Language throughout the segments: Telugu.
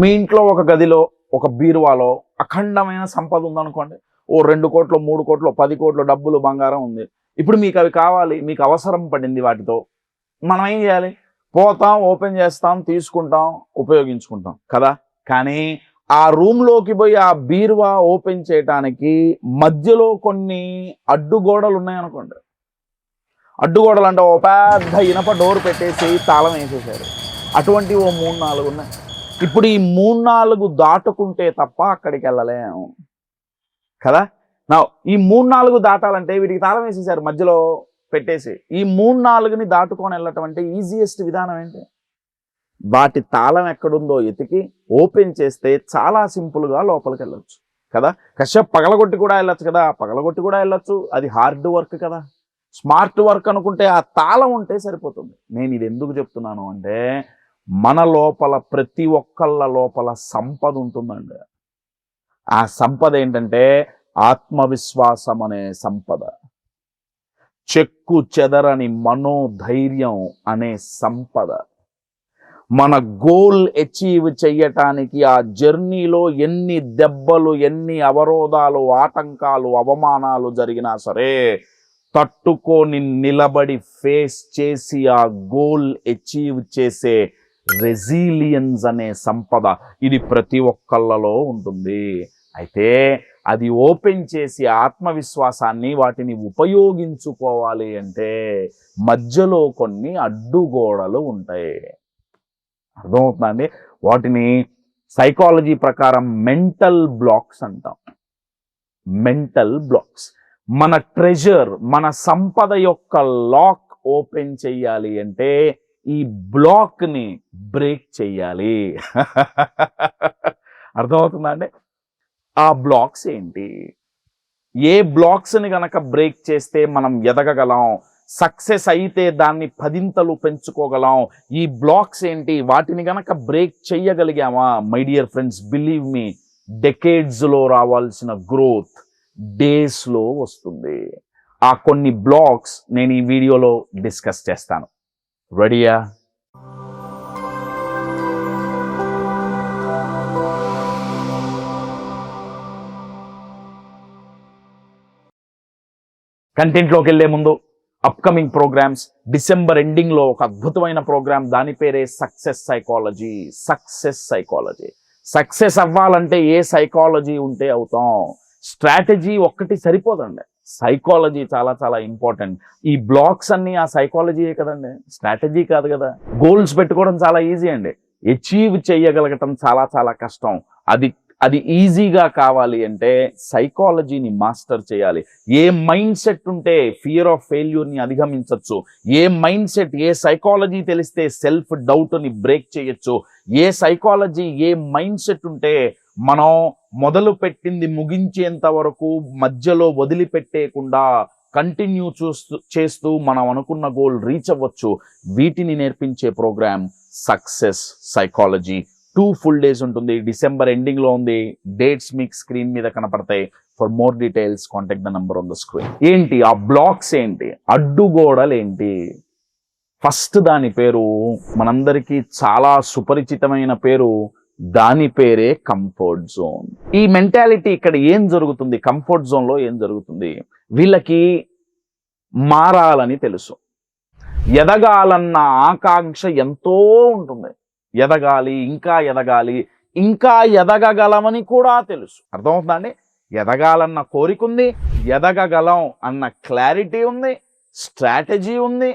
మీ ఇంట్లో ఒక గదిలో ఒక బీరువాలో అఖండమైన సంపద ఉందనుకోండి. ఓ రెండు కోట్లు మూడు కోట్లు పది కోట్లు డబ్బులు బంగారం ఉంది. ఇప్పుడు మీకు అవి కావాలి మీకు అవసరం పడింది వాటితో మనం ఏం చేయాలి? పోతాం ఓపెన్ చేస్తాం తీసుకుంటాం ఉపయోగించుకుంటాం కదా? కానీ ఆ రూమ్లోకి పోయి ఆ బీరువా ఓపెన్ చేయటానికి మధ్యలో కొన్ని అడ్డుగోడలు ఉన్నాయనుకోండి. అడ్డుగోడలు అంటే ఓ పెద్ద ఇనప డోర్ పెట్టేసి తాళం వేసేసారు అటువంటి ఓ మూడు నాలుగు ఉన్నాయి. ఇప్పుడు ఈ మూడు నాలుగు దాటుకుంటే తప్ప అక్కడికి వెళ్ళలేము. కదా? నా ఈ మూడు నాలుగు దాటాలంటే వీటికి తాళం వేసేసారు మధ్యలో పెట్టేసి. ఈ మూడు నాలుగుని దాటుకొని వెళ్ళటం అంటే ఈజియెస్ట్ విధానం ఏంటి? వాటి తాళం ఎక్కడుందో ఎతికి ఓపెన్ చేస్తే చాలా సింపుల్గా లోపలికి వెళ్ళొచ్చు. కదా? కశ్యప్ పగలగొట్టి కూడా వెళ్ళొచ్చు కదా? పగలగొట్టి కూడా వెళ్ళొచ్చు. అది హార్డ్ వర్క్ కదా? స్మార్ట్ వర్క్ అనుకుంటే ఆ తాళం ఉంటే సరిపోతుంది. నేను ఇది ఎందుకు చెప్తున్నాను అంటే మన లోపల ప్రతి ఒక్కళ్ళ లోపల సంపద ఉంటుందండి ఆ సంపద ఏంటంటే ఆత్మవిశ్వాసం అనే సంపద. చెక్కు చెదరని మనోధైర్యం అనే సంపద. మన గోల్ అచీవ్ చెయ్యటానికి ఆ జర్నీలో ఎన్ని దెబ్బలు ఎన్ని అవరోధాలు ఆటంకాలు అవమానాలు జరిగినా సరే తట్టుకొని నిలబడి ఫేస్ చేసి ఆ గోల్ అచీవ్ చేసే రెజీలియన్స్ అనే సంపద ఇది ప్రతి ఒక్కళ్ళలో ఉంటుంది. అయితే అది ఓపెన్ చేసి ఆత్మవిశ్వాసాన్ని వాటిని ఉపయోగించుకోవాలి అంటే మధ్యలో కొన్ని అడ్డుగోడలు ఉంటాయి. అర్థమవుతుందండి వాటిని సైకాలజీ ప్రకారం మెంటల్ బ్లాక్స్ అంటాం. మెంటల్ బ్లాక్స్ మన ట్రెజర్ మన సంపద యొక్క లాక్ ఓపెన్ చేయాలి అంటే ఈ బ్లాక్ని బ్రేక్ చెయ్యాలి. అర్థమవుతుందా అండి? ఆ బ్లాక్స్ ఏంటి? ఏ బ్లాక్స్ని గనక బ్రేక్ చేస్తే మనం ఎదగగలం సక్సెస్ అయితే దాన్ని పదింతలు పెంచుకోగలం ఈ బ్లాక్స్ ఏంటి? వాటిని గనక break చెయ్యగలిగామా? My dear friends believe me డెకేడ్స్లో రావాల్సిన గ్రోత్ డేస్లో వస్తుంది. ఆ కొన్ని బ్లాక్స్ నేను ఈ వీడియోలో డిస్కస్ చేస్తాను. రెడీయా? కంటెంట్లోకి వెళ్ళే ముందు అప్కమింగ్ ప్రోగ్రామ్స్ డిసెంబర్ ఎండింగ్లో ఒక అద్భుతమైన ప్రోగ్రామ్ దాని పేరే success psychology success psychology success అవ్వాలంటే ఏ సైకాలజీ ఉంటే అవుతాం? స్ట్రాటజీ ఒక్కటి సరిపోదండి. సైకాలజీ చాలా చాలా ఇంపార్టెంట్ ఈ బ్లాక్స్ అన్ని ఆ సైకాలజీయే కదండి? స్ట్రాటజీ కాదు కదా. గోల్స్ పెట్టుకోవడం చాలా ఈజీ అండి. అచీవ్ చేయగలగటం చాలా చాలా కష్టం. అది అది ఈజీగా కావాలి అంటే సైకాలజీని మాస్టర్ చేయాలి. ఏ మైండ్ సెట్ ఉంటే ఫియర్ ఆఫ్ ఫెయిల్యూర్ని అధిగమించవచ్చు ఏ మైండ్ సెట్ ఏ సైకాలజీ తెలిస్తే సెల్ఫ్ డౌట్ని బ్రేక్ చేయొచ్చు. ఏ సైకాలజీ ఏ మైండ్ సెట్ ఉంటే మనం మొదలు పెట్టింది ముగించేంత వరకు మధ్యలో వదిలిపెట్టేయకుండా కంటిన్యూ చూస్తూ చేస్తూ మనం అనుకున్న గోల్ రీచ్ అవ్వచ్చు. వీటిని నేర్పించే program success psychology two full days ఉంటుంది. డిసెంబర్ ఎండింగ్లో ఉంది. డేట్స్ మీకు స్క్రీన్ మీద కనపడతాయి. For more details contact the number on the screen ఏంటి? ఆ బ్లాక్స్ ఏంటి? అడ్డుగోడలు ఏంటి? ఫస్ట్ దాని పేరు మనందరికీ చాలా సుపరిచితమైన పేరు దాని పేరే కంఫర్ట్ జోన్ ఈ మెంటాలిటీ ఇక్కడ ఏం జరుగుతుంది? కంఫర్ట్ జోన్లో ఏం జరుగుతుంది? వీళ్ళకి మారాలని తెలుసు. ఎదగాలన్న ఆకాంక్ష ఎంతో ఉంటుంది. ఎదగాలి ఇంకా ఎదగాలి ఇంకా ఎదగగలమని కూడా తెలుసు. అర్థమవుతుందండి? ఎదగాలన్న కోరిక ఉంది ఎదగగలం అన్న క్లారిటీ ఉంది స్ట్రాటజీ ఉంది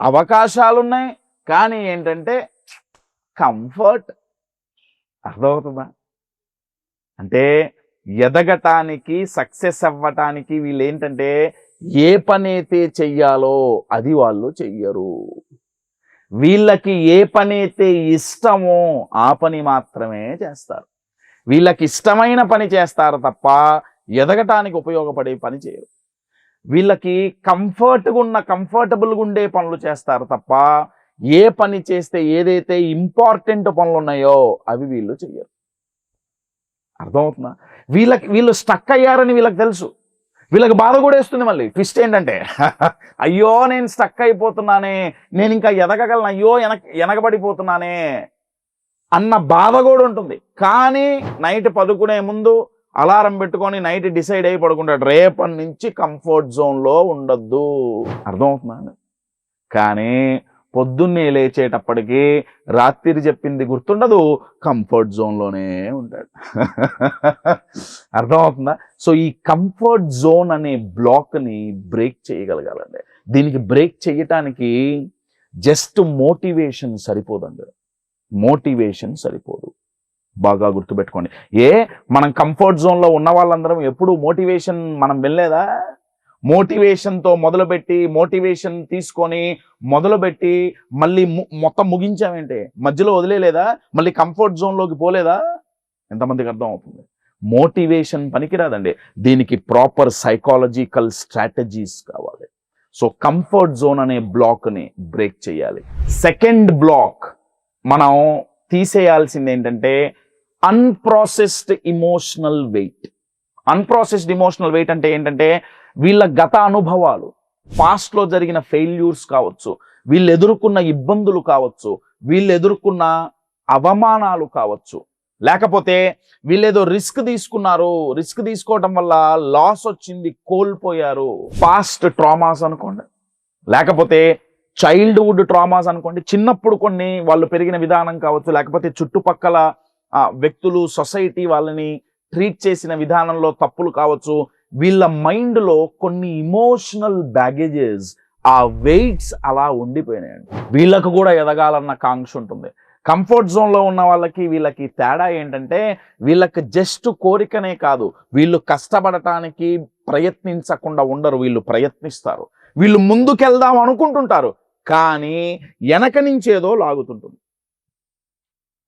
అవకాశాలు ఉన్నాయి కానీ ఏంటంటే కంఫర్ట్ అర్థమవుతుందా? అంటే ఎదగటానికి సక్సెస్ అవ్వటానికి వీళ్ళు ఏంటంటే ఏ పని అయితే చెయ్యాలో అది వాళ్ళు చెయ్యరు. వీళ్ళకి ఏ పని అయితే ఇష్టమో ఆ పని మాత్రమే చేస్తారు. వీళ్ళకి ఇష్టమైన పని చేస్తారు తప్ప ఎదగటానికి ఉపయోగపడే పని చేయరు. వీళ్ళకి కంఫర్ట్గా ఉన్న కంఫర్టబుల్గా ఉండే పనులు చేస్తారు తప్ప ఏ పని చేస్తే ఏదైతే ఇంపార్టెంట్ పనులు ఉన్నాయో అవి వీళ్ళు చెయ్యరు. అర్థమవుతుందా? వీళ్ళకి వీళ్ళు స్టక్ అయ్యారని వీళ్ళకి తెలుసు. వీళ్ళకి బాధ కూడా వేస్తుంది మళ్ళీ. ట్విస్ట్ ఏంటంటే అయ్యో నేను స్టక్ అయిపోతున్నానే నేను ఇంకా ఎదగగలను అయ్యో వెనక వెనకబడిపోతున్నానే అన్న బాధ కూడా ఉంటుంది. కానీ నైట్ పడుకునే ముందు అలారం పెట్టుకొని నైట్ డిసైడ్ అయి పడుకుంటాడు. రేపటి నుంచి కంఫర్ట్ జోన్లో ఉండొద్దు. అర్థమవుతుందా? కానీ పొద్దున్నే లేచేటప్పటికీ రాత్రి చెప్పింది గుర్తుండదు. కంఫర్ట్ జోన్లోనే ఉంటాడు. అర్థమవుతుందా? సో ఈ కంఫర్ట్ జోన్ అనే బ్లాక్ని బ్రేక్ చేయగలగాలండి. దీనికి బ్రేక్ చేయటానికి జస్ట్ మోటివేషన్ సరిపోదండి. మోటివేషన్ సరిపోదు. బాగా గుర్తుపెట్టుకోండి. ఏ? మనం కంఫర్ట్ జోన్లో ఉన్న వాళ్ళందరం ఎప్పుడు మోటివేషన్ మనం వెళ్ళలేదా మోటివేషన్తో మొదలుపెట్టి మోటివేషన్ తీసుకొని మొదలుపెట్టి మళ్ళీ మొత్తం ముగించామేంటి మధ్యలో వదిలేలేదా? మళ్ళీ కంఫర్ట్ జోన్లోకి పోలేదా? ఎంతమందికి అర్థం అవుతుంది మోటివేషన్ పనికిరాదండి. దీనికి ప్రాపర్ సైకాలజికల్ స్ట్రాటజీస్ కావాలి. సో కంఫర్ట్ జోన్ అనే బ్లాక్ని బ్రేక్ చేయాలి. సెకండ్ బ్లాక్ మనం తీసేయాల్సింది ఏంటంటే unprocessed emotional weight. Unprocessed emotional weight అంటే ఏంటంటే వీళ్ళ గత అనుభవాలు పాస్ట్లో జరిగిన ఫెయిల్యూర్స్ కావచ్చు వీళ్ళు ఎదుర్కొన్న ఇబ్బందులు కావచ్చు వీళ్ళు ఎదుర్కొన్న అవమానాలు కావచ్చు. లేకపోతే వీళ్ళేదో రిస్క్ తీసుకున్నారు రిస్క్ తీసుకోవటం వల్ల లాస్ వచ్చింది కోల్పోయారు. పాస్ట్ ట్రామాస్ అనుకోండి. లేకపోతే చైల్డ్హుడ్ ట్రామాస్ అనుకోండి. చిన్నప్పుడు కొన్ని వాళ్ళు పెరిగిన విధానం కావచ్చు లేకపోతే చుట్టుపక్కల వ్యక్తులు సొసైటీ వాళ్ళని ట్రీట్ చేసిన విధానంలో తప్పులు కావచ్చు వీళ్ళ మైండ్లో కొన్ని ఇమోషనల్ బ్యాగేజెస్ ఆ వెయిట్స్ అలా ఉండిపోయినాయండి. వీళ్ళకు కూడా ఎదగాలన్న కాంక్ష ఉంటుంది. కంఫర్ట్ జోన్లో ఉన్న వాళ్ళకి వీళ్ళకి తేడా ఏంటంటే వీళ్ళకి జస్ట్ కోరికనే కాదు. వీళ్ళు కష్టపడటానికి ప్రయత్నించకుండా ఉండరు. వీళ్ళు ప్రయత్నిస్తారు. వీళ్ళు ముందుకెళ్దాం అనుకుంటుంటారు. కానీ వెనక నుంచి ఏదో లాగుతుంటుంది.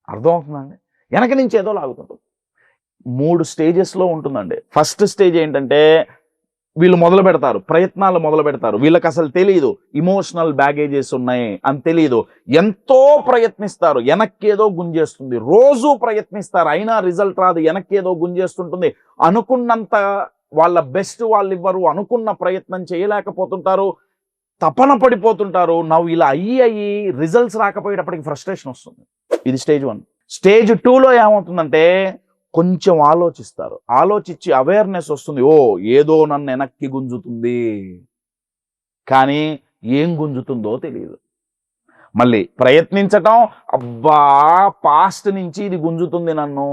అర్థమవుతుందండి వెనక నుంచి ఏదో లాగుతుంటుంది. మూడు స్టేజెస్లో ఉంటుందండి. ఫస్ట్ స్టేజ్ ఏంటంటే వీళ్ళు మొదలు పెడతారు. ప్రయత్నాలు మొదలు పెడతారు. వీళ్ళకి అసలు తెలియదు ఇమోషనల్ బ్యాగేజెస్ ఉన్నాయి అని తెలియదు ఎంతో ప్రయత్నిస్తారు. వెనక్కేదో గుంజేస్తుంది. రోజు ప్రయత్నిస్తారు. అయినా రిజల్ట్ రాదు. వెనక్కేదో గుంజేస్తుంటుంది. అనుకున్నంత వాళ్ళ బెస్ట్ వాళ్ళు ఇవ్వరు. అనుకున్న ప్రయత్నం చేయలేకపోతుంటారు. తపన పడిపోతుంటారు. నవ్వు ఇలా అయ్యి అయ్యి రిజల్ట్స్ రాకపోయేటప్పటికి ఫ్రస్ట్రేషన్ వస్తుంది. ఇది స్టేజ్ వన్ స్టేజ్ టూలో ఏమవుతుందంటే కొంచెం ఆలోచిస్తారు. ఆలోచించి అవేర్నెస్ వస్తుంది. ఓ ఏదో నన్ను వెనక్కి గుంజుతుంది. కానీ ఏం గుంజుతుందో తెలియదు మళ్ళీ ప్రయత్నించటం అబ్బా పాస్ట్ నుంచి ఇది గుంజుతుంది నన్ను.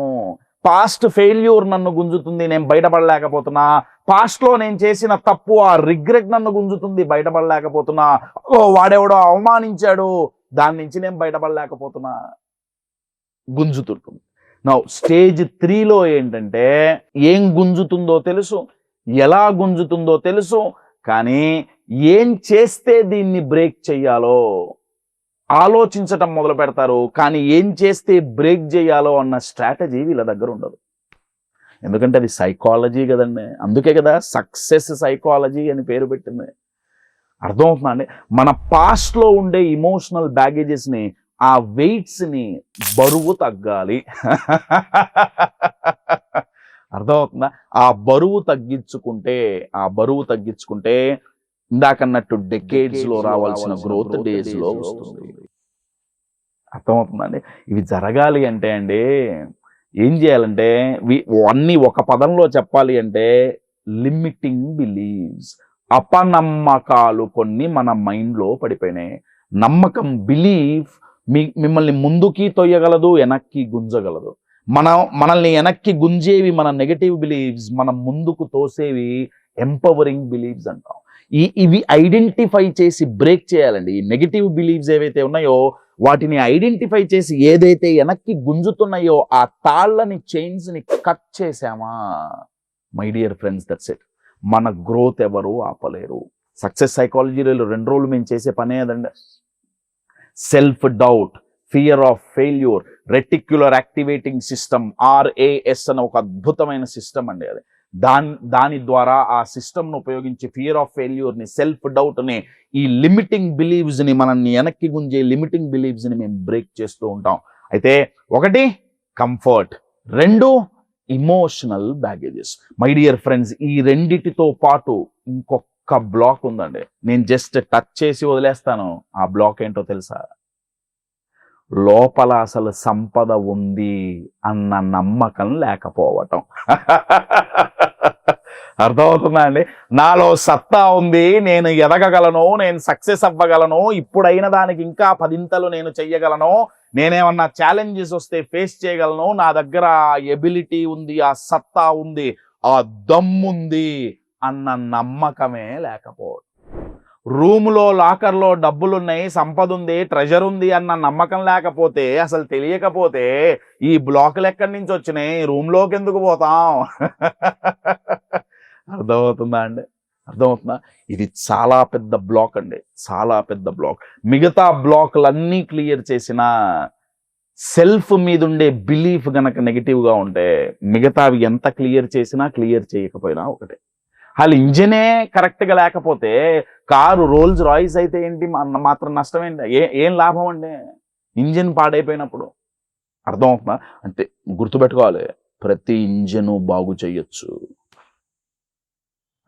పాస్ట్ ఫెయిల్యూర్ నన్ను గుంజుతుంది. నేను బయటపడలేకపోతున్నా. పాస్ట్లో నేను చేసిన తప్పు ఆ రిగ్రెట్ నన్ను గుంజుతుంది. బయటపడలేకపోతున్నా. ఓ వాడెవడో అవమానించాడు. దాని నుంచి నేను బయటపడలేకపోతున్నా. గుంజుతుంటుంది. నా స్టేజ్ త్రీలో ఏంటంటే ఏం గుంజుతుందో తెలుసు ఎలా గుంజుతుందో తెలుసు కానీ ఏం చేస్తే దీన్ని బ్రేక్ చెయ్యాలో ఆలోచించటం మొదలు పెడతారు కానీ ఏం చేస్తే బ్రేక్ చేయాలో అన్న స్ట్రాటజీ వీళ్ళ దగ్గర ఉండదు. ఎందుకంటే అది సైకాలజీ కదండి. అందుకే కదా సక్సెస్ సైకాలజీ అని పేరు పెట్టింది. అర్థమవుతుందండి మన పాస్ట్లో ఉండే ఇమోషనల్ బ్యాగేజెస్ని ఆ వెయిట్స్ని బరువు తగ్గాలి. అర్థమవుతుందా? ఆ బరువు తగ్గించుకుంటే ఆ బరువు తగ్గించుకుంటే ఇందాకన్నట్టు డెకేడ్స్లో రావాల్సిన గ్రోత్ డేస్లో వస్తుంది. అర్థమవుతుందండి ఇవి జరగాలి అంటే అండి ఏం చేయాలంటే అన్ని ఒక పదంలో చెప్పాలి అంటే లిమిటింగ్ బిలీవ్స్ అపనమ్మకాలు కొన్ని మన మైండ్లో పడిపోయినాయి. నమ్మకం బిలీఫ్ మీ మిమ్మల్ని ముందుకి తొయ్యగలదు వెనక్కి గుంజగలదు. మన మనల్ని వెనక్కి గుంజేవి మన నెగటివ్ బిలీవ్స్ మనం ముందుకు తోసేవి ఎంపవరింగ్ బిలీవ్స్ అంటాం. ఈ ఇవి ఐడెంటిఫై చేసి బ్రేక్ చేయాలండి. ఈ నెగిటివ్ బిలీవ్స్ ఏవైతే ఉన్నాయో వాటిని ఐడెంటిఫై చేసి ఏదైతే వెనక్కి గుంజుతున్నాయో ఆ తాళ్ళని చైన్స్ని కట్ చేసామా my dear friends that's it మన గ్రోత్ ఎవరు ఆపలేరు. సక్సెస్ సైకాలజీలో రెండు రోజులు మేము చేసే పనే అదండి. Self doubt fear of failure reticular activating system R A S అనే ఒక అద్భుతమైన సిస్టమ్ అండి అది. దాని దాని ద్వారా ఆ సిస్టమ్ను ఉపయోగించి ఫియర్ ఆఫ్ ఫెయిల్యూర్ని సెల్ఫ్ డౌట్ని ఈ లిమిటింగ్ బిలీవ్స్ని మనల్ని వెనక్కి గుంజే లిమిటింగ్ బిలీవ్స్ని మేము బ్రేక్ చేస్తూ ఉంటాం. అయితే ఒకటి కంఫర్ట్ రెండు emotional baggages my dear friends ఈ రెండిటితో పాటు ఇంకొక బ్లాక్ ఉందండి. నేను జస్ట్ టచ్ చేసి వదిలేస్తాను. ఆ బ్లాక్ ఏంటో తెలుసా? లోపల అసలు సంపద ఉంది అన్న నమ్మకం లేకపోవటం. అర్థమవుతుందా అండి? నాలో సత్తా ఉంది నేను ఎదగగలను నేను సక్సెస్ అవ్వగలను ఇప్పుడైన దానికి ఇంకా పదింతలు నేను చెయ్యగలను నేనేమన్నా ఛాలెంజెస్ వస్తే ఫేస్ చేయగలను నా దగ్గర ఎబిలిటీ ఉంది ఆ సత్తా ఉంది ఆ దమ్ముంది అన్న నమ్మకమే లేకపోవడం. రూములో లాకర్లో డబ్బులున్నాయి సంపద ఉంది ట్రెజర్ ఉంది అన్న నమ్మకం లేకపోతే అసలు తెలియకపోతే ఈ బ్లాకులు ఎక్కడి నుంచి వచ్చినాయి? రూమ్లోకి ఎందుకు పోతాం? అర్థమవుతుందా అండి? అర్థమవుతుందా? ఇది చాలా పెద్ద బ్లాక్ అండి. చాలా పెద్ద బ్లాక్. మిగతా బ్లాక్లన్నీ క్లియర్ చేసిన సెల్ఫ్ మీద ఉండే బిలీఫ్ గనక నెగిటివ్గా ఉంటే మిగతావి ఎంత క్లియర్ చేసినా క్లియర్ చేయకపోయినా ఒకటే. వాళ్ళు ఇంజనే కరెక్ట్గా లేకపోతే కారు రోల్స్ రాయిస్ అయితే ఏంటి మాత్రం నష్టం ఏంటి? ఏ ఏం లాభం అండి? ఇంజిన్ పాడైపోయినప్పుడు. అర్థమవుతుందా? అంటే గుర్తుపెట్టుకోవాలి ప్రతి ఇంజను బాగు చేయొచ్చు.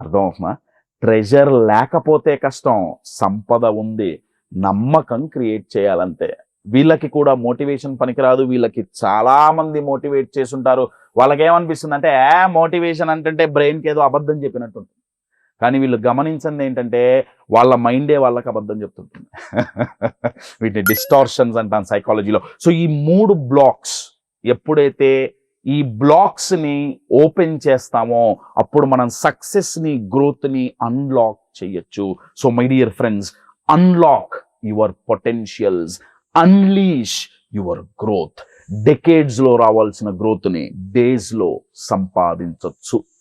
అర్థమవుతుందా? ట్రెజర్ లేకపోతే కష్టం సంపద ఉంది నమ్మకం క్రియేట్ చేయాలంతే. వీళ్ళకి కూడా మోటివేషన్ పనికిరాదు వీళ్ళకి చాలా మంది మోటివేట్ చేసుంటారు వాళ్ళకి ఏమనిపిస్తుంది అంటే ఏ మోటివేషన్ అంటే బ్రెయిన్కి ఏదో అబద్ధం చెప్పినట్టు కానీ వీళ్ళు గమనించింది ఏంటంటే వాళ్ళ మైండే వాళ్ళకి అబద్ధం చెప్తుంటుంది. వీటిని డిస్టార్షన్స్ అంటాను సైకాలజీలో. సో ఈ మూడు బ్లాక్స్ ఎప్పుడైతే ఈ బ్లాక్స్ని ఓపెన్ చేస్తామో అప్పుడు మనం సక్సెస్ని గ్రోత్ని అన్లాక్ చేయొచ్చు. So my dear friends unlock your potentials. Unleash your growth. డెకేడ్స్లో రావాల్సిన గ్రోత్ని డేస్లో లో సంపాదించవచ్చు